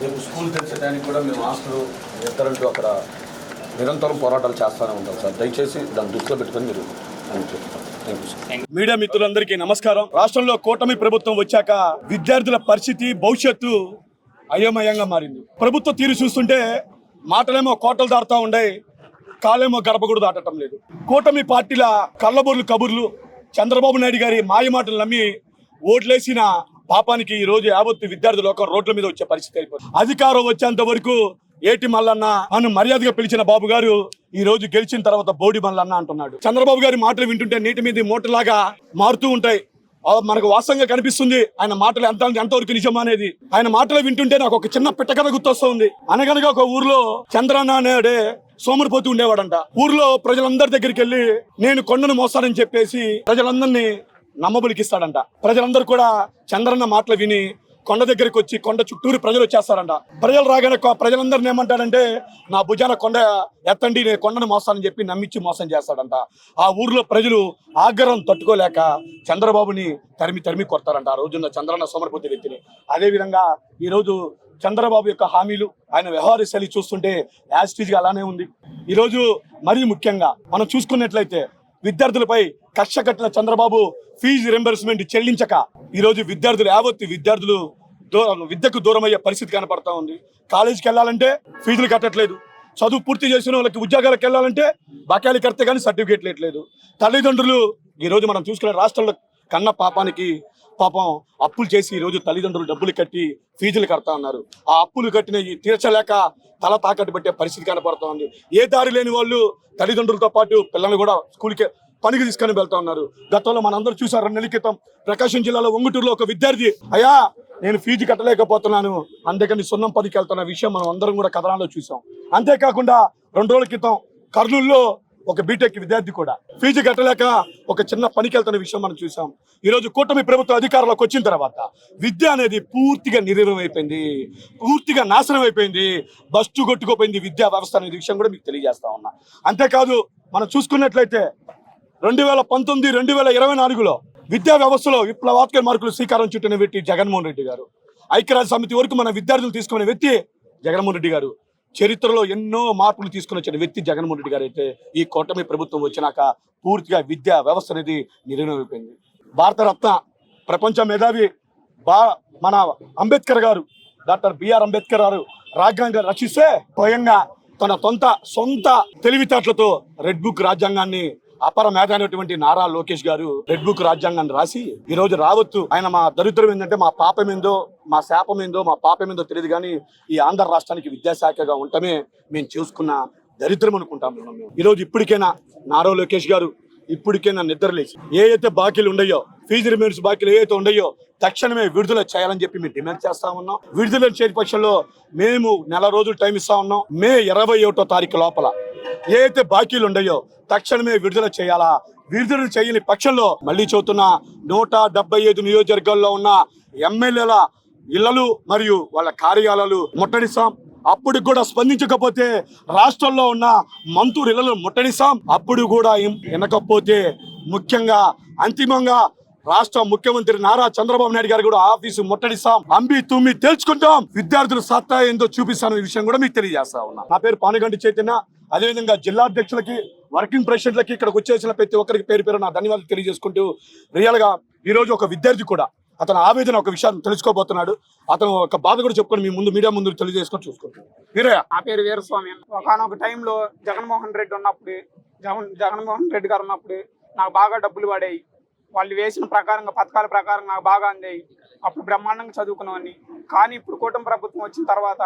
రేపు స్కూల్ తెచ్చడానికి కూడా మేము హాస్టల్ ఎత్తరంటూ అక్కడ నిరంతరం పోరాటాలు చేస్తూనే ఉంటాం సార్. దయచేసి దాన్ని దృష్టిలో పెట్టుకొని మీరు మీడియా మిత్రులందరికీ నమస్కారం. రాష్ట్రంలో కూటమి ప్రభుత్వం వచ్చాక విద్యార్థుల పరిస్థితి భవిష్యత్తు అయోమయంగా మారింది. ప్రభుత్వ తీరు చూస్తుంటే మాటలేమో కోటలు దాడుతూ ఉండే కాలేమో గడప కూడా దాటటం లేదు. కూటమి పార్టీల కళ్ళబొర్లు కబుర్లు చంద్రబాబు నాయుడు గారి మాయమాటలు నమ్మి ఓట్లేసిన పాపానికి ఈ రోజు యావత్తు విద్యార్థి లోకం రోడ్ల మీద వచ్చే పరిస్థితి అయిపోయింది అధికారం వచ్చేంత వరకు ఏటి మల్లన్న అని మర్యాదగా పిలిచిన బాబు గారు ఈ రోజు గెలిచిన తర్వాత బోడి మల్లన్న అంటున్నాడు. చంద్రబాబు గారి మాటలు వింటుంటే నీటి మీద మూటలాగా మారుతూ ఉంటాయి. మనకు వాస్తవంగా కనిపిస్తుంది ఆయన మాటలు ఎంత ఎంతవరకు నిజం అనేది. ఆయన మాటలు వింటుంటే నాకు ఒక చిన్న పిట్టకథ గుర్తొస్తుంది. అనగనగా ఒక ఊర్లో చంద్రన్న అనేడే సోమరిపోతూ ఉండేవాడంట. ఊర్లో ప్రజలందరి దగ్గరికి వెళ్ళి నేను కొండను మోస్తానని చెప్పేసి ప్రజలందరినీ నమ్మబలికిస్తాడంట. ప్రజలందరూ కూడా చంద్రన్న మాటలు విని కొండ దగ్గరికి వచ్చి కొండ చుట్టూరు ప్రజలు వచ్చేస్తారంట. ప్రజలు రాగానే ప్రజలందరిని ఏమంటాడంటే నా భుజాన కొండ ఎత్తండి నేను కొండను మోస్తానని చెప్పి నమ్మించి మోసం చేస్తాడంట. ఆ ఊర్లో ప్రజలు ఆగ్రహం తట్టుకోలేక చంద్రబాబుని తరిమి తరిమి కొడతారంట. ఆ రోజున్న చంద్రన్న సోమరపతి వ్యక్తిని. అదే విధంగా చంద్రబాబు యొక్క హామీలు ఆయన వ్యవహార శైలి చూస్తుంటే యాజ్గా అలానే ఉంది. ఈరోజు మరీ ముఖ్యంగా మనం చూసుకున్నట్లయితే విద్యార్థులపై కక్ష కట్టిన చంద్రబాబు ఫీజు రింబర్స్మెంట్ చెల్లించక ఈరోజు విద్యార్థులు యావత్తు విద్యార్థులు విద్యకు దూరం అయ్యే పరిస్థితి కనపడతా ఉంది. కాలేజీకి వెళ్ళాలంటే ఫీజులు కట్టట్లేదు. చదువు పూర్తి చేసిన వాళ్ళకి ఉద్యోగాలకు వెళ్ళాలంటే బకాయిలు కడితే కానీ సర్టిఫికేట్ లేదు తల్లిదండ్రులు ఈరోజు మనం చూసుకునే రాష్ట్రంలో కన్న పాపానికి పాపం అప్పులు చేసి ఈ రోజు తల్లిదండ్రులు డబ్బులు కట్టి ఫీజులు కడతా ఉన్నారు. ఆ అప్పులు కట్టిన ఈ తీర్చలేక తల తాకట్టు పెట్టే పరిస్థితి కనపడతా ఉంది. ఏ దారి లేని వాళ్ళు తల్లిదండ్రులతో పాటు పిల్లల్ని కూడా స్కూల్కి పనికి తీసుకొని వెళ్తా ఉన్నారు. గతంలో మనందరూ చూసారు రెండు నెలల క్రితం ప్రకాశం జిల్లాలో ఒంగుటూరులో ఒక విద్యార్థి అయ్యా నేను ఫీజు కట్టలేకపోతున్నాను. అందుకని సున్నం పదికి వెళ్తున్న విషయం మనం అందరం కూడా కథనాల్లో చూసాం. అంతేకాకుండా రెండు రోజుల క్రితం కర్నూలులో ఒక బీటెక్ విద్యార్థి కూడా. ఫీజు కట్టలేక ఒక చిన్న పనికి వెళ్తున్న విషయం మనం చూసాం. ఈ రోజు కూటమి ప్రభుత్వ అధికారంలోకి వచ్చిన తర్వాత విద్య అనేది పూర్తిగా నిర్వీర్యం అయిపోయింది. పూర్తిగా నాశనం అయిపోయింది. బస్టు కొట్టుకోపోయింది విద్యా వ్యవస్థ అనేది విషయం కూడా మీకు తెలియజేస్తా ఉన్నా. అంతేకాదు మనం చూసుకున్నట్లయితే రెండు వేల పంతొమ్మిది రెండు వేల ఇరవై నాలుగులో విద్యా వ్యవస్థలో విప్లవాత్మక మార్కులు శ్రీకారం చుట్టిన వ్యక్తి జగన్మోహన్ రెడ్డి గారు. ఐక్యరాజ్య సమితి వరకు మన విద్యార్థులు తీసుకునే వ్యక్తి జగన్మోహన్ రెడ్డి గారు. చరిత్రలో ఎన్నో మార్పులు తీసుకుని వచ్చిన వ్యక్తి జగన్మోహన్ రెడ్డి గారు అయితే ఈ కూటమి ప్రభుత్వం వచ్చినాక పూర్తిగా విద్యా వ్యవస్థ అనేది నిర్ణయమైపోయింది భారతరత్న ప్రపంచ మేధావి బా మన అంబేద్కర్ గారు డాక్టర్ బిఆర్ అంబేద్కర్ గారు రాజ్యాంగం రచిస్తే స్వయంగా తన సొంత సొంత తెలివితేటలతో రెడ్ బుక్ రాజ్యాంగాన్ని అపర మేధ అనేటువంటి నారా లోకేష్ గారు రెడ్ బుక్ రాజ్యాంగాన్ని రాసి ఈ రోజు రావద్దు. ఆయన మా దరిద్రం ఏంటంటే మా పాపం ఏందో మా శాపం ఏందో మా పాపం ఏందో తెలియదు కానీ ఈ ఆంధ్ర రాష్ట్రానికి విద్యాశాఖగా ఉండటమే మేము చూసుకున్న దరిద్రం అనుకుంటాం మేము. ఈరోజు ఇప్పటికైనా నారా లోకేష్ గారు ఇప్పటికైనా నిద్రలేసి ఏ అయితే బాకీలు ఉండయో ఫీజు రిమైన్స్ బాకీలు ఏ అయితే ఉండయో తక్షణమే విడుదల చేయాలని చెప్పి మేము డిమాండ్ చేస్తా ఉన్నాం. విడుదల చేయని పక్షంలో మేము నెల రోజులు టైం ఇస్తా ఉన్నాం. మే ఇరవై ఒకటో తారీఖు లోపల ఏ అయితే బాకీలు ఉన్నాయో తక్షణమే విడుదల చేయాలా? విడుదల చేయని పక్షంలో మళ్ళీ చదువుతున్నా నూట డెబ్బై ఐదు నియోజకవర్గాల్లో ఉన్న ఎమ్మెల్యేల ఇళ్ళలు మరియు వాళ్ళ కార్యాలయాలు ముట్టడిస్తాం. అప్పుడు కూడా స్పందించకపోతే రాష్ట్రంలో ఉన్న మంత్రులు ముట్టడిస్తాం. అప్పుడు కూడా వినకపోతే ముఖ్యంగా అంతిమంగా రాష్ట్ర ముఖ్యమంత్రి నారా చంద్రబాబు నాయుడు గారు కూడా ఆఫీసు ముట్టడిస్తాం. అంబి తుమ్మి తెలుసుకుంటాం విద్యార్థులు సత్తా ఏందో చూపిస్తాను ఈ విషయం కూడా మీకు తెలియజేస్తా ఉన్నా. నా పేరు పానుగంటి చైతన్య. అదేవిధంగా జిల్లా అధ్యక్షులకి వర్కింగ్ ప్రెసిడెంట్లకి ఇక్కడికి వచ్చేసిన ప్రతి ఒక్కరికి పేరు పేరు నా ధన్యవాదాలు తెలియజేసుకుంటూ రియల్గా ఈరోజు ఒక విద్యార్థి కూడా అతను ఆవేదన ఒక విషయాన్ని తెలుసుకోబోతున్నాడు. అతను ఒక బాధ కూడా చెప్పుకొని మీ ముందు మీడియా ముందు తెలియజేసుకొని చూసుకుంటాం. వీరయ్య. నా పేరు వీరస్వామి. ఒకనొక టైంలో జగన్మోహన్ రెడ్డి ఉన్నప్పుడు జగన్ జగన్మోహన్ రెడ్డి గారు ఉన్నప్పుడు నాకు బాగా డబ్బులు పడాయి. వాళ్ళు వేసిన ప్రకారంగా పథకాల ప్రకారం నాకు బాగా అందాయి. అప్పుడు బ్రహ్మాండంగా చదువుకునేవాడిని కానీ ఇప్పుడు కూటమి ప్రభుత్వం వచ్చిన తర్వాత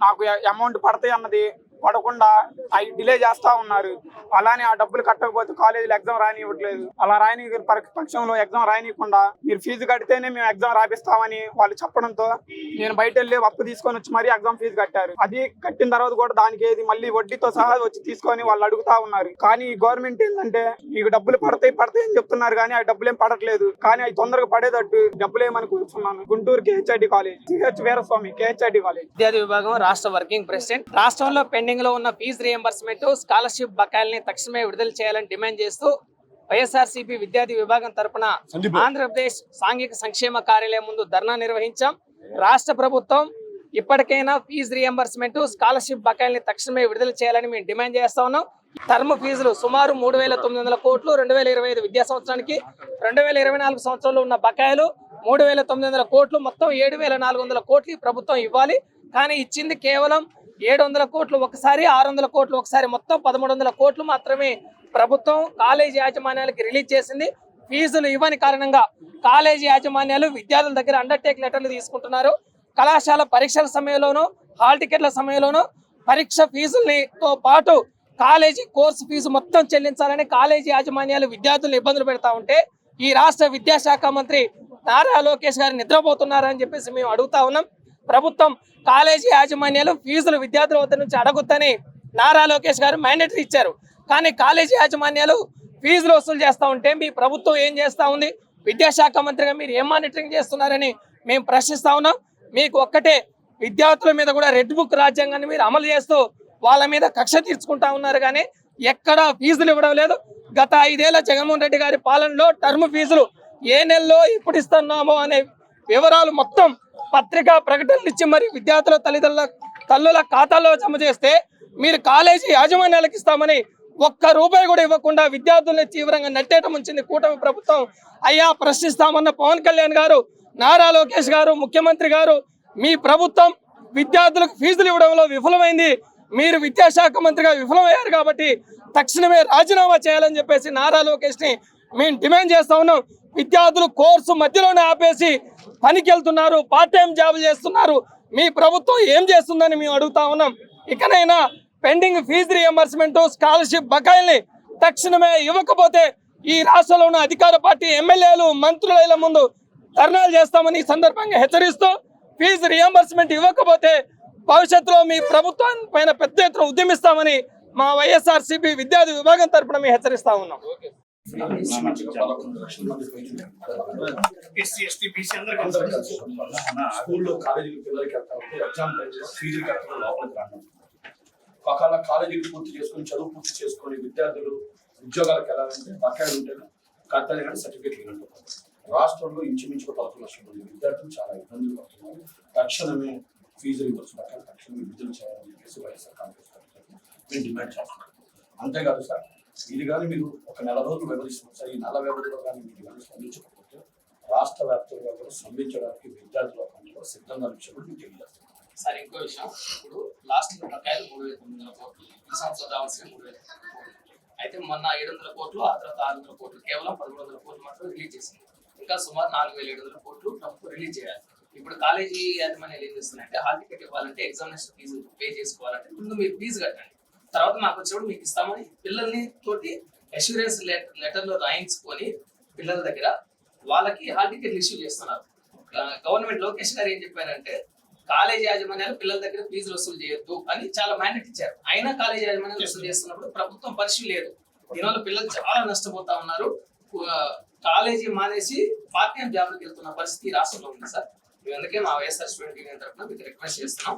నాకు అమౌంట్ పడతాయి అన్నది పడకుండా అవి డిలే చేస్తా ఉన్నారు. అలానే ఆ డబ్బులు కట్టకపోతే కాలేజీలో ఎగ్జామ్ రానివ్వట్లేదు. అలా రాయని పక్షంలో ఎగ్జామ్ రానియకుండా మీరు ఫీజు కడితేనే మేము ఎగ్జామ్ రాపిస్తామని వాళ్ళు చెప్పడంతో నేను బయట వెళ్ళి అప్పు తీసుకొని వచ్చి మరీ ఎగ్జామ్ ఫీజు కట్టారు. అది కట్టిన తర్వాత కూడా దానికి ఏది మళ్ళీ వడ్డీతో సహా వచ్చి తీసుకొని వాళ్ళు అడుగుతా ఉన్నారు. కానీ గవర్నమెంట్ ఏంటంటే మీకు డబ్బులు పడతాయి పడతాయి అని చెప్తున్నారు కానీ ఆ డబ్బులు ఏం పడట్లేదు. కానీ అవి తొందరగా పడేటట్టు డబ్బులు ఏమని కూర్చున్నాను. Guntur KHID college CH Veeraswamy KHID college విద్యార్థి విభాగం రాష్ట్ర వర్కింగ్ ప్రెసిడెంట్. రాష్ట్రంలో పెండింగ్ లో ఉన్న ఫీజు రియంబర్స్మెంట్ స్కాలర్షిప్ బకాయిల్ని తక్షణమే విడుదల చేయాలని డిమాండ్ చేస్తూ వైఎస్ఆర్సీపీ విద్యార్థి విభాగం తరపున. ఆంధ్రప్రదేశ్ సాంఘిక సంక్షేమ కార్యాలయం ముందు ధర్నా నిర్వహించాం. రాష్ట్ర ప్రభుత్వం ఇప్పటికైనా ఫీజు రియంబర్స్మెంట్ స్కాలర్షిప్ బకాయిల్ని తక్షణమే విడుదల చేయాలని మేము డిమాండ్ చేస్తా ఉన్నాం. టర్మ్ ఫీజులు సుమారు మూడు వేల తొమ్మిది వందల కోట్లు రెండు వేల ఇరవై ఐదు విద్యా సంవత్సరానికి రెండు వేల ఇరవై నాలుగు సంవత్సరంలో ఉన్న బకాయిలు మూడు వేల తొమ్మిది వందల కోట్లు మొత్తం ఏడు వేల నాలుగు వందల కోట్లు ప్రభుత్వం ఇవ్వాలి. కానీ ఇచ్చింది కేవలం ఏడు వందల కోట్లు ఒకసారి ఆరు వందల కోట్లు ఒకసారి మొత్తం పదమూడు వందల కోట్లు మాత్రమే ప్రభుత్వం కాలేజీ యాజమాన్యాలకి రిలీజ్ చేసింది. ఫీజులు ఇవ్వని కారణంగా కాలేజీ యాజమాన్యాలు విద్యార్థుల దగ్గర అండర్టేక్ లెటర్లు తీసుకుంటున్నారు. కళాశాల పరీక్షల సమయంలోనూ హాల్ టికెట్ల సమయంలోనూ పరీక్ష ఫీజులతో తో పాటు కాలేజీ కోర్సు ఫీజు మొత్తం చెల్లించాలని కాలేజీ యాజమాన్యాలు విద్యార్థులను ఇబ్బందులు పెడతా ఉంటే ఈ రాష్ట్ర విద్యాశాఖ మంత్రి నారా లోకేష్ గారు నిద్రపోతున్నారని చెప్పేసి మేము అడుగుతా ఉన్నాం. ప్రభుత్వం కాలేజీ యాజమాన్యాలు ఫీజులు విద్యార్థుల వద్ద నుంచి అడగొద్దని నారా లోకేష్ గారు మ్యాండేటరీ ఇచ్చారు. కానీ కాలేజీ యాజమాన్యాలు ఫీజులు వసూలు చేస్తూ ఉంటే మీ ప్రభుత్వం ఏం చేస్తూ ఉంది? విద్యాశాఖ మంత్రిగా మీరు ఏం మానిటరింగ్ చేస్తున్నారని మేము ప్రశ్నిస్తా ఉన్నాం. మీకు ఒక్కటే విద్యార్థుల మీద కూడా రెడ్ బుక్ రాజ్యాంగాన్ని మీరు అమలు చేస్తూ వాళ్ళ మీద కక్ష తీర్చుకుంటా ఉన్నారు కానీ ఎక్కడ ఫీజులు ఇవ్వడం లేదు. గత ఐదేళ్ళ జగన్మోహన్ రెడ్డి గారి పాలనలో టర్మ్ ఫీజులు ఏ నెలలో ఇప్పుడు ఇస్తున్నామో అనే వివరాలు మొత్తం పత్రికా ప్రకటనలు ఇచ్చి మరి విద్యార్థుల తల్లిదండ్రుల తల్లుల ఖాతాలో జమ చేస్తే మీరు కాలేజీ యాజమాన్యాలకు ఇస్తామని ఒక్క రూపాయి కూడా ఇవ్వకుండా విద్యార్థుల్ని తీవ్రంగా నెట్టేయటం ఉంచింది కూటమి ప్రభుత్వం. అయ్యా ప్రశ్నిస్తామన్న పవన్ కళ్యాణ్ గారు నారా లోకేష్ గారు ముఖ్యమంత్రి గారు మీ ప్రభుత్వం విద్యార్థులకు ఫీజులు ఇవ్వడంలో విఫలమైంది. మీరు విద్యాశాఖ మంత్రిగా విఫలమయ్యారు కాబట్టి తక్షణమే రాజీనామా చేయాలని చెప్పేసి నారా లోకేష్ని మేము డిమాండ్ చేస్తా ఉన్నాం. విద్యార్థులు కోర్సు మధ్యలోనే ఆపేసి పనికి వెళ్తున్నారు పార్ట్ టైం జాబ్ చేస్తున్నారు. మీ ప్రభుత్వం ఏం చేస్తుందని మేము అడుగుతా ఉన్నాం. ఇకనైనా పెండింగ్ ఫీజు రియంబర్స్మెంట్ స్కాలర్షిప్ బకాయిల్ని తక్షణమే ఇవ్వకపోతే ఈ రాష్ట్రంలో ఉన్న అధికార పార్టీ ఎమ్మెల్యేలు మంత్రుల ముందు ధర్నాలు చేస్తామని ఈ సందర్భంగా హెచ్చరిస్తూ ఫీజు రియంబర్స్మెంట్ ఇవ్వకపోతే భవిష్యత్తులో మీ ప్రభుత్వం పైన పెద్ద ఎత్తున ఉద్యమిస్తామని మా వైఎస్ఆర్సీపీ విద్యార్థి విభాగం తరపున మేము హెచ్చరిస్తా ఉన్నాం. ఎస్సీ ఎస్టీ బీసీ అందరికీ స్కూల్లో కాలేజీకి పిల్లలకి వెళ్తా ఉంటే ఎగ్జామ్ టైం ఫీజులు కట్టడం లోపలికి రావడం ఒకవేళ కాలేజీలు పూర్తి చేసుకొని చదువు పూర్తి చేసుకొని విద్యార్థులు ఉద్యోగాలకు వెళ్ళాలంటే బకాయిలు ఉంటేనే కట్టాలి కానీ సర్టిఫికేట్ ఇవ్వండి రాష్ట్రంలో ఇంచుమించు పదకొండు లక్షల మంది విద్యార్థులు చాలా ఇబ్బందులు పడుతున్నారు తక్షణమే ఫీజులు ఇవ్వచ్చు బకాయిలు తక్షణమే విడుదల చేయాలని చెప్పేసి వైఎస్ఆర్ కాంగ్రెస్ మేము డిమాండ్ చేస్తున్నాం అంతేకాదు సార్ ఇది కానీ మీరు ఒక నెల రోజులు వివరిస్తున్నారు సార్ ఈ నెల వ్యవధిలో కానీ మీరు కానీ స్పందించకపోతే రాష్ట్ర వ్యాప్తంగా కూడా స్పందించడానికి విద్యార్థుల పనిలో సిద్ధంగా విషయంలో మీకు తెలియజేస్తున్నాం సార్ ఇంకో విషయం. ఇప్పుడు లాస్ట్ బకాయిలు మూడు వేల తొమ్మిది వందల కోట్లు ఈ సంవత్సరం రావాల్సిన మూడు వేల కోట్లు. అయితే మొన్న ఏడు వందల కోట్లు ఆ తర్వాత ఆరు వందల కోట్లు కేవలం పదమూడు వందల కోట్లు మాత్రం రిలీజ్ చేసింది. ఇంకా సుమారు నాలుగు వేల ఏడు వందల కోట్లు ప్రభుత్వం రిలీజ్ చేయాలి. ఇప్పుడు కాలేజీ యాజమాన్యాలు ఏం చేస్తున్నాయంటే హాల్ టికెట్ ఇవ్వాలంటే ఎగ్జామినేషన్ ఫీజు పే చేసుకోవాలంటే ముందు మీరు ఫీజు కట్టండి. తర్వాత మాకు వచ్చినప్పుడు మీకు ఇస్తామని పిల్లల్ని తోటి అష్యూరెన్స్ లెటర్లో రాయించుకొని పిల్లల దగ్గర వాళ్ళకి హాల్ టికెట్లు ఇష్యూ చేస్తున్నారు. గవర్నమెంట్ లోకేష్ గారు ఏం చెప్పారంటే కాలేజీ యాజమాన్యాలు పిల్లల దగ్గర ఫీజులు వసూలు చేయొద్దు అని చాలా మ్యాండేట్ ఇచ్చారు. అయినా కాలేజీ యాజమాన్యాలు వసూలు చేస్తున్నప్పుడు ప్రభుత్వం పరిశీలి లేదు. దీనివల్ల పిల్లలు చాలా నష్టపోతా ఉన్నారు. కాలేజీ మానేసి పార్ట్ టైం జాబ్లకు వెళ్తున్న పరిస్థితి రాష్ట్రంలో ఉంది సార్. అందుకే మా వైఎస్ఆర్ స్టూడెంట్ యూనియన్ తరఫున మీకు రిక్వెస్ట్ చేస్తున్నాం.